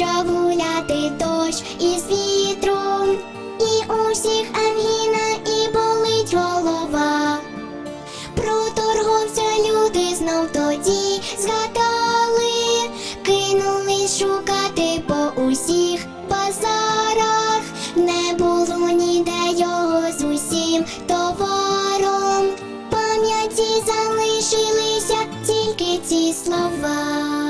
гуляти дощ із вітром, і усіх ангіна, і болить голова. Про торговця люди знов тоді згадали, кинулись шукати по усіх базарах, не було ніде його з усім товаром. Пам'яті залишилися тільки ці слова.